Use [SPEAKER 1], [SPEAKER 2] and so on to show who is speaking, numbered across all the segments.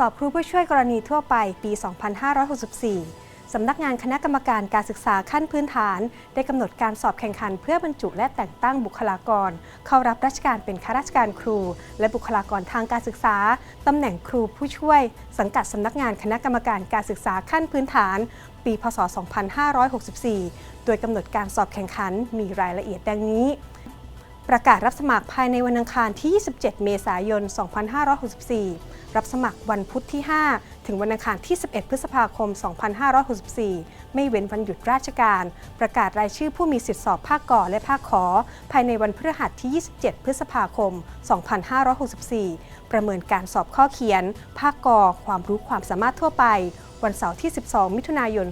[SPEAKER 1] สอบครูผู้ช่วยกรณีทั่วไปปี 2564 สำนักงานคณะกรรมการการศึกษาขั้นพื้นฐาน ได้กำหนดการสอบแข่งขันเพื่อบรรจุและแต่งตั้งบุคลากร เข้ารับราชการเป็นข้าราชการครู และบุคลากรทางการศึกษาตำแหน่งครูผู้ช่วย สังกัดสำนักงานคณะกรรมการการศึกษาขั้นพื้นฐาน ปี พศ 2564 โดยกำหนดการสอบแข่งขันมีรายละเอียดดังนี้ ประกาศรับสมัครภายในวันอังคารที่ 27 เมษายน 2564 รับสมัครวันพุธที่ 5 ถึงวันอังคารที่ 11 พฤษภาคม 2564 ไม่เว้นวันหยุดราชการ ประกาศรายชื่อผู้มีสิทธิสอบภาคก่อและภาคขอ ภายในวันพฤหัสที่ 27 พฤษภาคม 2564 ประเมินการสอบข้อเขียน ภาคกอความรู้ความสามารถทั่วไป วันเสาร์ที่ 12 มิถุนายน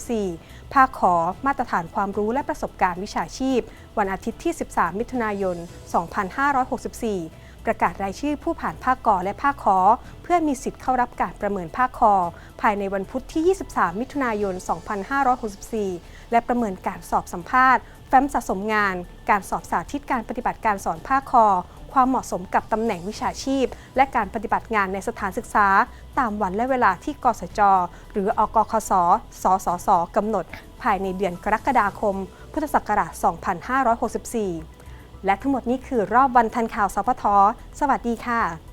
[SPEAKER 1] 2564 ภาคขอมาตรฐานความรู้และประสบการณ์วิชาชีพ วันอาทิตย์ที่ 13 มิถุนายน 2564 ประกาศรายชื่อผู้ผ่านภาคกอและภาคขอ เพื่อมีสิทธิ์เข้ารับการประเมินภาคคอ ภายในวันพุธที่ 23 มิถุนายน 2564 และประเมินการสอบสัมภาษณ์ แฟ้มสะสมงาน การสอบสาธิตการปฏิบัติการสอนภาคคอ ความเหมาะสมกับตำแหน่งวิชาชีพ และการปฏิบัติงานในสถานศึกษา ตามวันและเวลาที่กสจ หรืออกคส สสสกำหนด ภายในเดือนกรกฎาคม พุทธศักราช 2564 และทั้งหมดนี้คือรอบวันทันข่าวสพทสวัสดีค่ะ